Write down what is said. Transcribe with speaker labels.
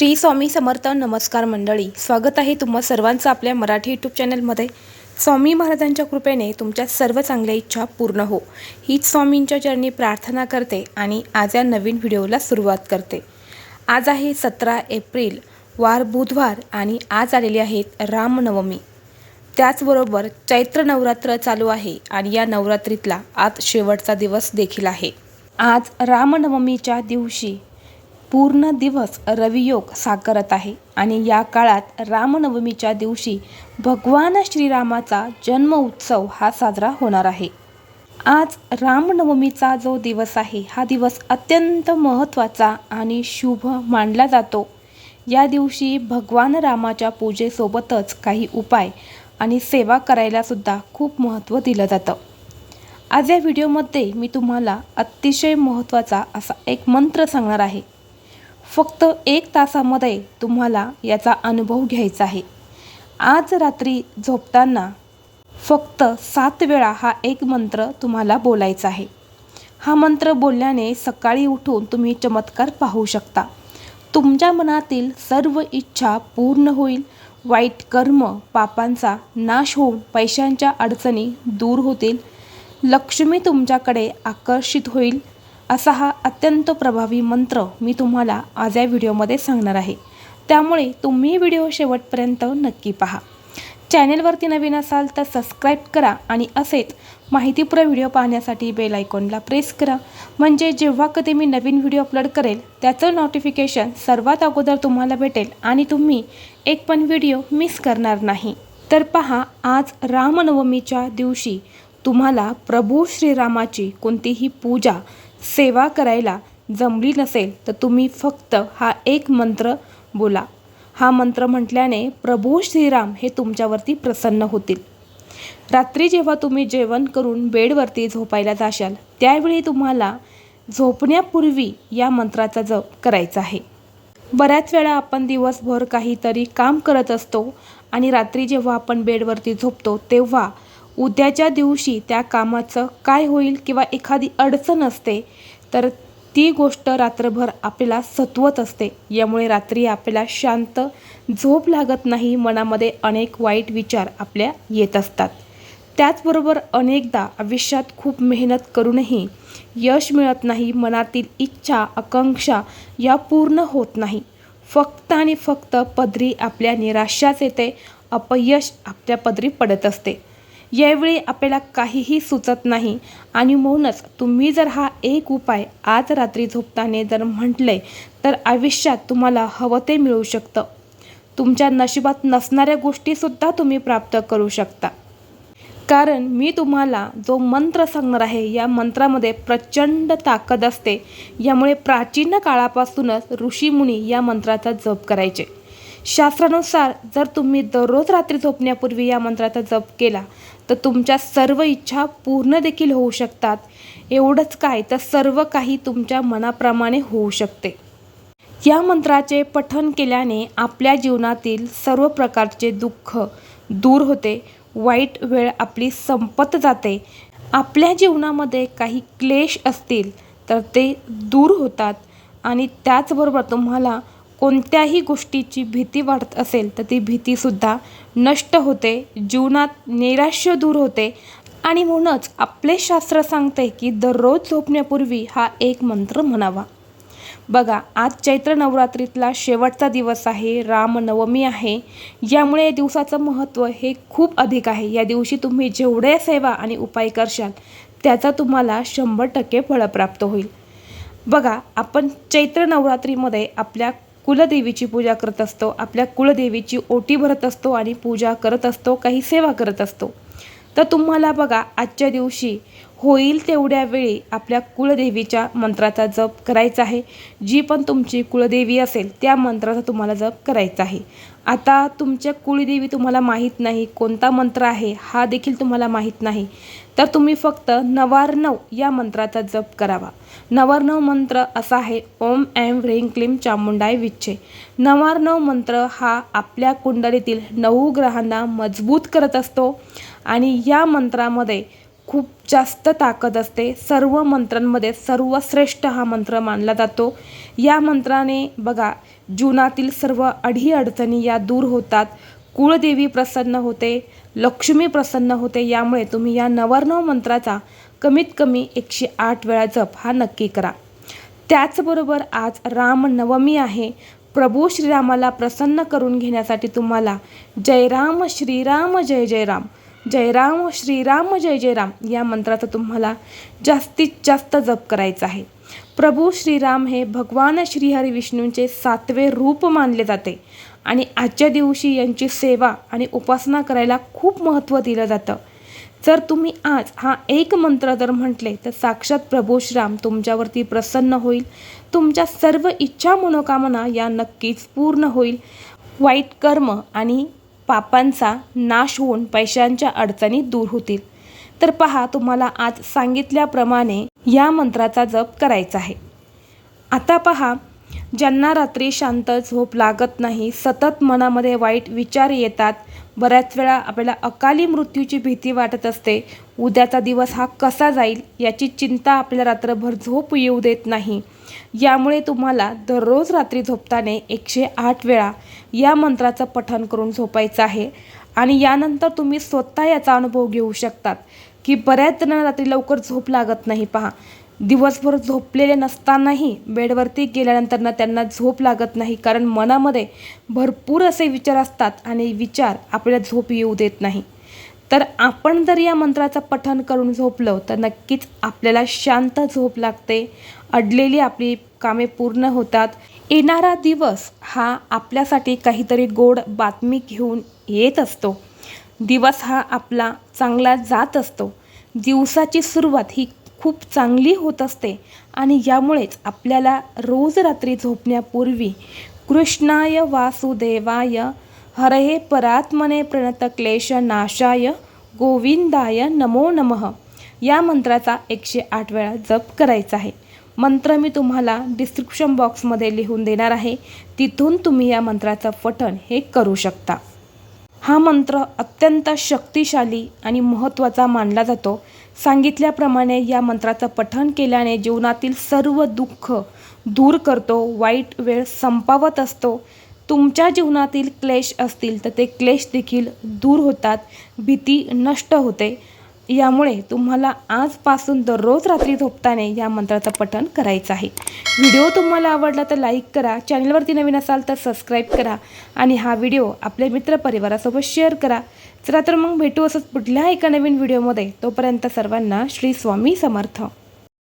Speaker 1: श्री स्वामी समर्थ नमस्कार मंडळी. स्वागत आहे तुम्हा सर्वांचं आपल्या मराठी यूट्यूब चॅनलमध्ये स्वामी महाराजांच्या कृपेने तुमच्या सर्व चांगल्या इच्छा पूर्ण हो. हीच स्वामींच्या चरणी प्रार्थना करते आणि आज या नवीन व्हिडिओला सुरुवात करते. आज आहे सतरा एप्रिल वार बुधवार आणि आज आलेली आहेत रामनवमी. त्याचबरोबर चैत्र नवरात्र चालू आहे आणि या नवरात्रीतला आज शेवटचा दिवस देखील आहे. आज रामनवमीच्या दिवशी पूर्ण दिवस रवियोग साकारत आहे. आणि या काळात रामनवमीच्या दिवशी भगवान श्रीरामाचा जन्म उत्सव हा साजरा होणार आहे. आज रामनवमीचा जो दिवस आहे हा दिवस अत्यंत महत्त्वाचा आणि शुभ मानला जातो. या दिवशी भगवान रामाच्या पूजेसोबतच काही उपाय आणि सेवा करायलासुद्धा खूप महत्त्व दिलं जातं. आज या व्हिडिओमध्ये मी तुम्हाला अतिशय महत्त्वाचा असा एक मंत्र सांगणार आहे. फक्त एक तासामध्ये तुम्हाला याचा अनुभव घ्यायचा आहे. आज रात्री झोपताना फक्त सात वेळा हा एक मंत्र तुम्हाला बोलायचा आहे. हा मंत्र बोलल्याने सकाळी उठून तुम्ही चमत्कार पाहू शकता. तुमच्या मनातील सर्व इच्छा पूर्ण होईल. वाईट कर्म पापांचा नाश होऊन पैशांच्या अडचणी दूर होतील. लक्ष्मी तुमच्याकडे आकर्षित होईल. असा हा अत्यंत प्रभावी मंत्र मी तुम्हाला आज या व्हिडिओमध्ये सांगणार आहे. त्यामुळे तुम्ही व्हिडिओ शेवटपर्यंत नक्की पहा. चॅनेलवरती नवीन असाल तर सबस्क्राईब करा आणि असेच माहितीपूर्ण व्हिडिओ पाहण्यासाठी बेल आयकॉनला प्रेस करा. म्हणजे जेव्हा कधी मी नवीन व्हिडिओ अपलोड करेल त्याचं नोटिफिकेशन सर्वात अगोदर तुम्हाला भेटेल आणि तुम्ही एक पण व्हिडिओ मिस करणार नाही. तर पहा आज रामनवमीच्या दिवशी तुम्हाला प्रभू श्रीरामाची कोणतीही पूजा सेवा करायला जमली नसेल तर तुम्ही फक्त हा एक मंत्र बोला. हा मंत्र म्हटल्याने प्रभू श्रीराम हे तुमच्यावरती प्रसन्न होतील. रात्री जेव्हा तुम्ही जेवण करून बेडवरती झोपायला जाशाल त्यावेळी तुम्हाला झोपण्यापूर्वी या मंत्राचा जप करायचा आहे. बऱ्याच वेळा आपण दिवसभर काहीतरी काम करत असतो आणि रात्री जेव्हा आपण बेडवरती झोपतो तेव्हा उद्याच्या दिवशी त्या कामाचं काय होईल किंवा एखादी अडचण असते तर ती गोष्ट रात्रभर आपल्याला सत्वत असते. यामुळे रात्री आपल्याला शांत झोप लागत नाही मनामध्ये अनेक वाईट विचार आपल्या येत असतात. त्याचबरोबर अनेकदा आयुष्यात खूप मेहनत करूनही यश मिळत नाही मनातील इच्छा आकांक्षा या पूर्ण होत नाही. फक्त आणि फक्त पदरी आपल्या निराशाच येते अपयश आपल्या पदरी पडत असते. यावेळी आपल्याला काहीही सुचत नाही. आणि म्हणूनच तुम्ही जर हा एक उपाय आज रात्री झोपताना जर म्हटले तर आयुष्यात तुम्हाला हवं ते मिळू शकतं. तुमच्या नशिबात नसणाऱ्या गोष्टीसुद्धा तुम्ही प्राप्त करू शकता. कारण मी तुम्हाला जो मंत्र सांगणार आहे या मंत्रामध्ये प्रचंड ताकद असते. यामुळे प्राचीन काळापासूनच ऋषीमुनी या मंत्राचा जप करायचे. शास्त्रानुसार जर तुम्ही दररोज रात्री झोपण्यापूर्वी या मंत्राचा जप केला तर तुमच्या सर्व इच्छा पूर्ण देखील होऊ शकतात. एवढंच काय तर सर्व काही तुमच्या मनाप्रमाणे होऊ शकते. या मंत्राचे पठन केल्याने आपल्या जीवनातील सर्व प्रकारचे दुःख दूर होते. वाईट वेळ आपली संपत जाते. आपल्या जीवनामध्ये काही क्लेश असतील तर ते दूर होतात. आणि त्याचबरोबर तुम्हाला कोणत्याही गोष्टीची भीती वाटत असेल तर ती भीतीसुद्धा नष्ट होते जीवनात नैराश्य दूर होते. आणि म्हणूनच आपले शास्त्र सांगते की दररोज झोपण्यापूर्वी हा एक मंत्र म्हणावा. बघा आज चैत्र नवरात्रीतला शेवटचा दिवस आहे रामनवमी आहे. यामुळे या दिवसाचं महत्त्व हे खूप अधिक आहे. या दिवशी तुम्ही जेवढे सेवा आणि उपाय करशाल त्याचा तुम्हाला शंभर टक्के फळ प्राप्त होईल. बघा आपण चैत्र नवरात्रीमध्ये आपल्या कुलदेवीची पूजा करत असतो. आपल्या कुलदेवीची ओटी भरत असतो आणि पूजा करत असतो काही सेवा करत असतो. तर तुम्हाला बघा आजच्या दिवशी होईल तेवढ्या वेळी आपल्या कुलदेवीच्या मंत्राचा जप करायचा आहे. जी पण तुमची कुलदेवी असेल त्या मंत्राचा तुम्हाला जप करायचा आहे. आता तुमच्या कुलदेवी तुम्हाला माहीत नाही कोणता मंत्र आहे हा देखील तुम्हाला माहीत नाही. तर तुम्ही फक्त नवार्णव या मंत्राचा जप करावा. नवार्णव मंत्र असा आहे ओम एम ह्रीं क्लीं चामुंडाय विच्छे. नवार्णव मंत्र हा आपल्या कुंडलीतील नऊ ग्रहांना मजबूत करत असतो आणि या मंत्रामध्ये खूप जास्त ताकद असते. सर्व मंत्रांमध्ये सर्वश्रेष्ठ हा मंत्र मानला जातो. या मंत्राने बघा जीवनातील सर्व अडीअडचणी या दूर होतात. कुळदेवी प्रसन्न होते लक्ष्मी प्रसन्न होते यामुळे तुम्ही या नवरनव मंत्राचा कमीत कमी एकशे आठ वेळा जप हा नक्की करा. त्याचबरोबर आज रामनवमी आहे. प्रभू श्रीरामाला प्रसन्न करून घेण्यासाठी तुम्हाला जय राम श्रीराम जय जय राम जय राम श्रीराम जय जय राम या मंत्राचा तुम्हाला जास्तीत जास्त जप करायचा आहे. प्रभू श्रीराम हे भगवान श्रीहरी विष्णूंचे सातवे रूप मानले जाते आणि आजच्या दिवशी यांची सेवा आणि उपासना करायला खूप महत्त्व दिलं जातं. जर तुम्ही आज हा एक मंत्र जर म्हटले तर साक्षात प्रभू श्रीराम तुमच्यावरती प्रसन्न होईल. तुमच्या सर्व इच्छा मनोकामना या नक्कीच पूर्ण होईल. वाईट कर्म आणि पापांचा नाश होऊन पैशांच्या अडचणी दूर होतील. तर पहा तुम्हाला आज सांगितल्याप्रमाणे या मंत्राचा जप करायचा आहे. आता पहा ज्यांना रात्री शांत झोप लागत नाही सतत मनामध्ये वाईट विचार येतात बऱ्याच वेळा आपल्याला अकाली मृत्यूची भीती वाटत असते. उद्याचा दिवस हा कसा जाईल याची चिंता आपल्याला रात्रभर झोप येऊ देत नाही. यामुळे तुम्हाला दररोज रात्री झोपताना एकशे आठ वेळा या मंत्राचं पठण करून झोपायचं आहे. आणि यानंतर तुम्ही स्वतः याचा अनुभव घेऊ शकतात की बऱ्याच जणांना रात्री लवकर झोप लागत नाही पहा. दिवसभर झोपलेले नसतानाही बेडवरती गेल्यानंतर त्यांना झोप लागत नाही कारण मनामध्ये भरपूर असे विचार असतात आणि विचार आपल्याला झोप येऊ देत नाही. तर आपण जर या मंत्राचं पठण करून झोपलो तर नक्कीच आपल्याला शांत झोप लागते. अडलेली आपली कामे पूर्ण होतात. येणारा दिवस हा आपल्यासाठी काहीतरी गोड बातमी घेऊन येत असतो. दिवस हा आपला चांगला जात असतो. दिवसाची सुरुवात ही खूप चांगली होत असते. आणि यामुळेच आपल्याला रोज रात्री झोपण्यापूर्वी कृष्णाय वासुदेवाय हरहे परात्मने प्रणत क्लेश नाशाय गोविंदाय नमो नमः. या मंत्राचा एकशे आठ वेळा जप करायचा आहे. मंत्र मी तुम्हाला डिस्क्रिप्शन बॉक्समध्ये लिहून देणार आहे. तिथून तुम्ही या मंत्राचं पठण हे करू शकता. हा मंत्र अत्यंत शक्तिशाली आणि महत्त्वाचा मानला जातो. सांगितल्याप्रमाणे या मंत्राचं पठण केल्याने जीवनातील सर्व दुःख दूर करतो वाईट वेळ संपावत असतो. तुमच्या जीवनातील क्लेश असतील तर ते क्लेश देखील दूर होतात भीती नष्ट होते. यामुळे तुम्हाला आजपासून दररोज रात्री झोपताना या मंत्राचं पठण करायचं आहे. व्हिडिओ तुम्हाला आवडला तर लाईक करा चॅनलवरती नवीन असाल तर सबस्क्राईब करा आणि हा व्हिडिओ आपल्या मित्रपरिवारासोबत शेअर करा. चला तर मग भेटू असंच पुढल्या एका नवीन व्हिडिओमध्ये. तोपर्यंत सर्वांना श्री स्वामी समर्थ.